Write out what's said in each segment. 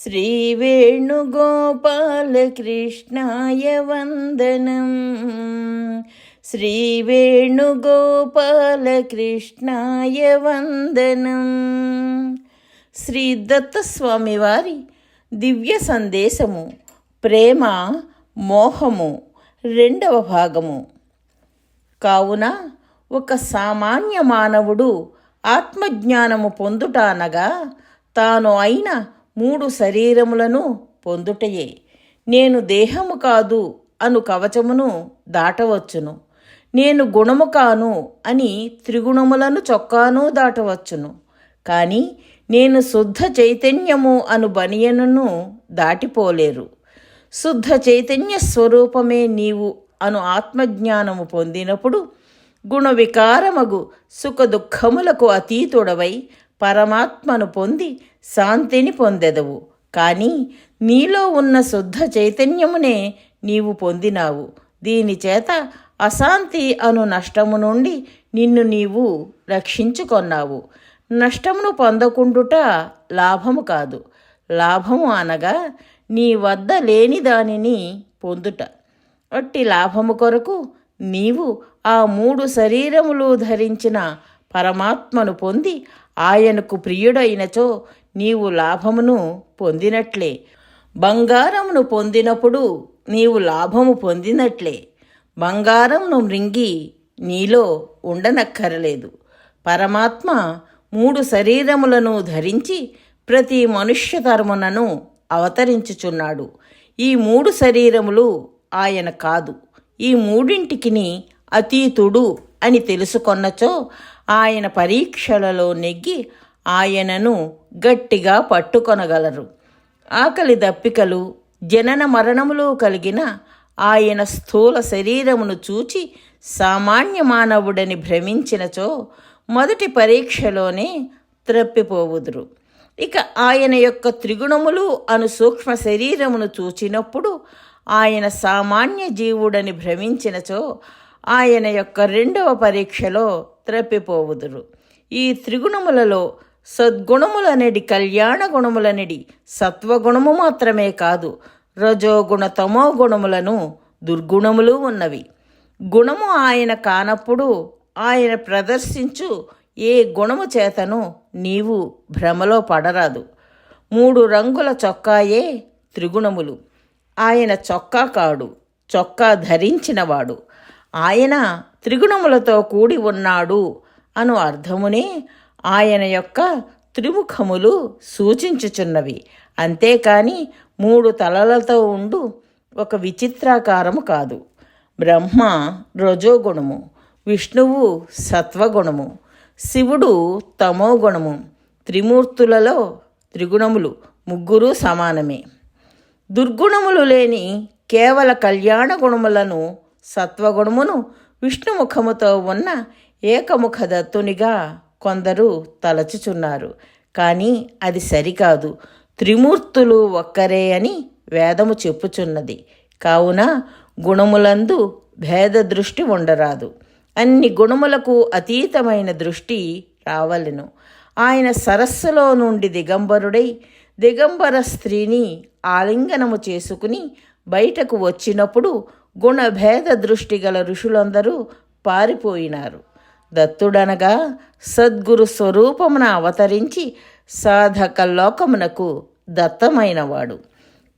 श्रीवेणुगोपालकृष्णाय वन्दनम् శ్రీవేణుగోపాలకృష్ణాయ వందనం శ్రీ దత్తస్వామి వారి దివ్య సందేశము ప్రేమ మోహము రెండవ భాగము కావున ఒక సామాన్య మానవుడు ఆత్మజ్ఞానము పొందుట అనగా తాను అయిన మూడు శరీరములను పొందుటయే. నేను దేహము కాదు అను కవచమును దాటవచ్చును. నేను గుణము కాను అని త్రిగుణములను చొక్కాను దాటవచ్చును. కానీ నేను శుద్ధ చైతన్యము అను బనియనును దాటిపోలేరు. శుద్ధ చైతన్య స్వరూపమే నీవు అను ఆత్మజ్ఞానము పొందినప్పుడు గుణ వికారమగు సుఖ దుఃఖములకు అతీతుడవై పరమాత్మను పొంది శాంతిని పొందెదవు. కానీ నీలో ఉన్న శుద్ధ చైతన్యమునే నీవు పొందినావు. దీనిచేత అశాంతి అను నష్టము నుండి నిన్ను నీవు రక్షించుకొన్నావు. నష్టమును పొందకుండుట లాభము కాదు. లాభము అనగా నీ వద్ద లేని దానిని పొందుట. అట్టి లాభము కొరకు నీవు ఆ మూడు శరీరములు ధరించిన పరమాత్మను పొంది ఆయనకు ప్రియుడైనచో నీవు లాభమును పొందినట్లే. బంగారమును పొందినప్పుడు నీవు లాభము పొందినట్లే. బంగారంను మృంగి నీలో ఉండనక్కరలేదు. పరమాత్మ మూడు శరీరములను ధరించి ప్రతి మనుష్య ధర్మనను అవతరించుచున్నాడు. ఈ మూడు శరీరములు ఆయన కాదు. ఈ మూడింటికిని అతీతుడు అని తెలుసుకొన్నచో ఆయన పరీక్షలలో నెగ్గి ఆయనను గట్టిగా పట్టుకొనగలరు. ఆకలి దప్పికలు జనన మరణములు కలిగిన ఆయన స్థూల శరీరమును చూచి సామాన్య మానవుడని భ్రమించినచో మొదటి పరీక్షలోనే త్రప్పిపోవుదురు. ఇక ఆయన యొక్క త్రిగుణములు అను సూక్ష్మ శరీరమును చూచినప్పుడు ఆయన సామాన్య జీవుడని భ్రమించినచో ఆయన యొక్క రెండవ పరీక్షలో త్రప్పిపోవుదురు. ఈ త్రిగుణములలో సద్గుణములనేది కళ్యాణ గుణములనేది సత్వగుణము మాత్రమే కాదు రజోగుణ తమో గుణములను దుర్గుణములు ఉన్నవి. గుణము ఆయన కానప్పుడు ఆయన ప్రదర్శించు ఏ గుణము చేతను నీవు భ్రమలో పడరాదు. మూడు రంగుల చొక్కాయే త్రిగుణములు. ఆయన చొక్కా కాడు చొక్కా ధరించినవాడు. ఆయన త్రిగుణములతో కూడి ఉన్నాడు అను అర్థమునే ఆయన యొక్క త్రిముఖములు సూచించుచున్నవి. అంతేకాని మూడు తలలతో ఉండు ఒక విచిత్రాకారము కాదు. బ్రహ్మ రజోగుణము విష్ణువు సత్వగుణము శివుడు తమోగుణము త్రిమూర్తులలో త్రిగుణములు ముగ్గురు సమానమే. దుర్గుణములు లేని కేవల కళ్యాణ గుణములను సత్వగుణమును విష్ణుముఖముతో ఉన్న ఏకముఖ దత్తునిగా కొందరు తలచుచున్నారు. కానీ అది సరికాదు. త్రిమూర్తులు ఒక్కరే అని వేదము చెప్పుచున్నది. కావున గుణములందు భేద దృష్టి ఉండరాదు. అన్ని గుణములకు అతీతమైన దృష్టి రావలెను. ఆయన సరస్సులో నుండి దిగంబరుడై దిగంబర స్త్రీని ఆలింగనము చేసుకుని బయటకు వచ్చినప్పుడు గుణభేద దృష్టి గల ఋషులందరూ పారిపోయినారు. దత్తుడనగా సద్గురు స్వరూపమున అవతరించి సాధక లోకమునకు దత్తమైనవాడు.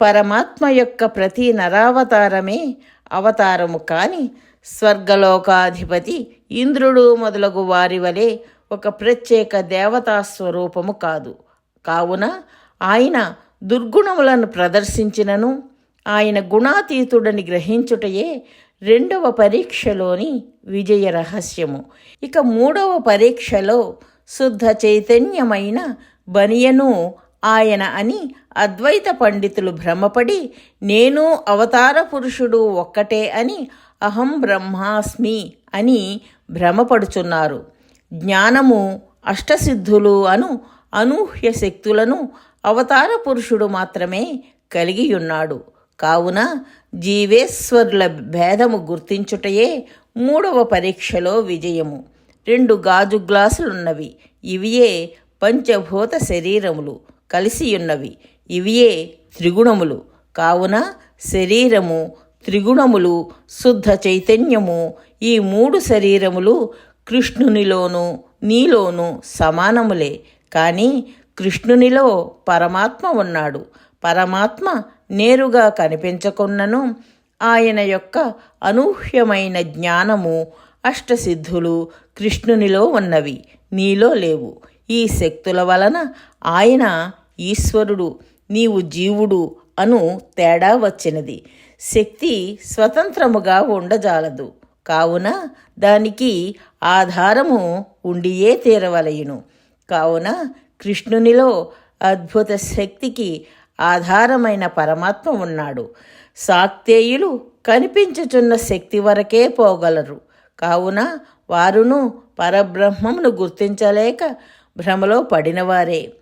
పరమాత్మ యొక్క ప్రతి నరావతారమే అవతారము కాని స్వర్గలోకాధిపతి ఇంద్రుడు మొదలగు వారి వలె ఒక ప్రత్యేక దేవతా స్వరూపము కాదు. కావున ఆయన దుర్గుణములను ప్రదర్శించినను ఆయన గుణాతీతుడని గ్రహించుటయే రెండవ పరీక్షలోని విజయ రహస్యము. ఇక మూడవ పరీక్షలో శుద్ధ చైతన్యమైన బనియను ఆయన అని అద్వైత పండితులు భ్రమపడి నేను అవతార పురుషుడు ఒక్కటే అని అహం బ్రహ్మాస్మి అని భ్రమపడుచున్నారు. జ్ఞానము అష్టసిద్ధులు అను అనూహ్య శక్తులను అవతార పురుషుడు మాత్రమే కలిగి ఉన్నాడు కావున జీవేశ్వరుల భేదము గుర్తించుటయే మూడవ పరీక్షలో విజయము. రెండు గాజు గ్లాసులున్నవి ఇవియే పంచభూత శరీరములు కలిసియున్నవి ఇవియే త్రిగుణములు. కావున శరీరము త్రిగుణములు శుద్ధ చైతన్యము ఈ మూడు శరీరములు కృష్ణునిలోను నీలోను సమానములే. కానీ కృష్ణునిలో పరమాత్మ ఉన్నాడు. పరమాత్మ నేరుగా కనిపించకున్నను ఆయన యొక్క అనూహ్యమైన జ్ఞానము అష్టసిద్ధులు కృష్ణునిలో ఉన్నవి నీలో లేవు. ఈ శక్తుల వలన ఆయన ఈశ్వరుడు నీవు జీవుడు అను తేడా వచ్చినది. శక్తి స్వతంత్రముగా ఉండజాలదు. కావున దానికి ఆధారము ఉండియే తీరవలయును. కావున కృష్ణునిలో అద్భుత శక్తికి ఆధారమైన పరమాత్మ ఉన్నాడు. శాక్తేయులు కనిపించుచున్న శక్తి వరకే పోగలరు. కావున వారును పరబ్రహ్మమును గుర్తించలేక భ్రమలో పడినవారే.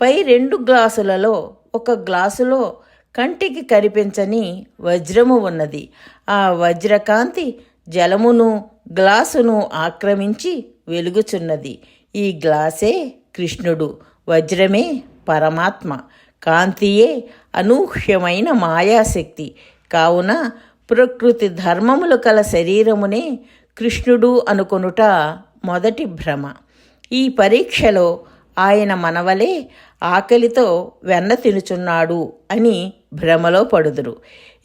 పై రెండు గ్లాసులలో ఒక గ్లాసులో కంటికి కనిపించని వజ్రము ఉన్నది. ఆ వజ్రకాంతి జలమును గ్లాసును ఆక్రమించి వెలుగుచున్నది. ఈ గ్లాసే కృష్ణుడు. వజ్రమే పరమాత్మ. కాంతియే అనూహ్యమైన మాయాశక్తి. కావున ప్రకృతి ధర్మములు కల శరీరమునే కృష్ణుడు అనుకొనుట మొదటి భ్రమ. ఈ పరీక్షలో ఆయన మనవలే ఆకలితో వెన్న తినుచున్నాడు అని భ్రమలో పడుదురు.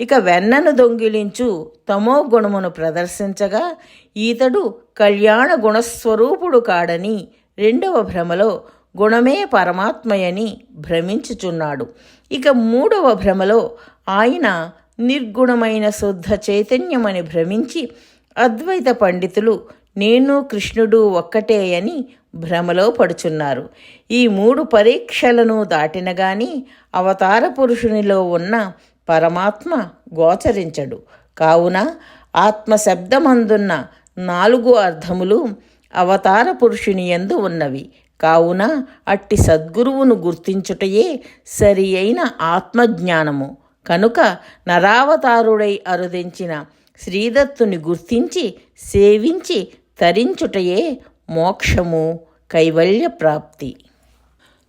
ఇక వెన్నను దొంగిలించు తమో గుణమును ప్రదర్శించగా ఈతడు కళ్యాణ గుణస్వరూపుడు కాడని రెండవ భ్రమలో గుణమే పరమాత్మయని భ్రమించుచున్నాడు. ఇక మూడవ భ్రమలో ఆయన నిర్గుణమైన శుద్ధ చైతన్యమని భ్రమించి అద్వైత పండితులు నేను కృష్ణుడు ఒక్కటే అని భ్రమలో పడుచున్నారు. ఈ మూడు పరీక్షలను దాటిన గాని అవతార పురుషునిలో ఉన్న పరమాత్మ గోచరించడు. కావున ఆత్మశబ్దమందున్న నాలుగు అర్థములు అవతార పురుషుని యందు ఉన్నవి. కావున అట్టి సద్గురువును గుర్తించుటయే సరి అయిన ఆత్మజ్ఞానము. కనుక నరావతారుడై అరుదించిన శ్రీదత్తుని గుర్తించి సేవించి తరించుటయే మోక్షము కైవల్య ప్రాప్తి.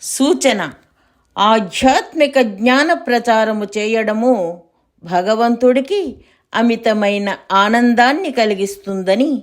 సూచన. ఆధ్యాత్మిక జ్ఞాన ప్రచారము చేయడము భగవంతుడికి అమితమైన ఆనందాన్ని కలిగిస్తుందని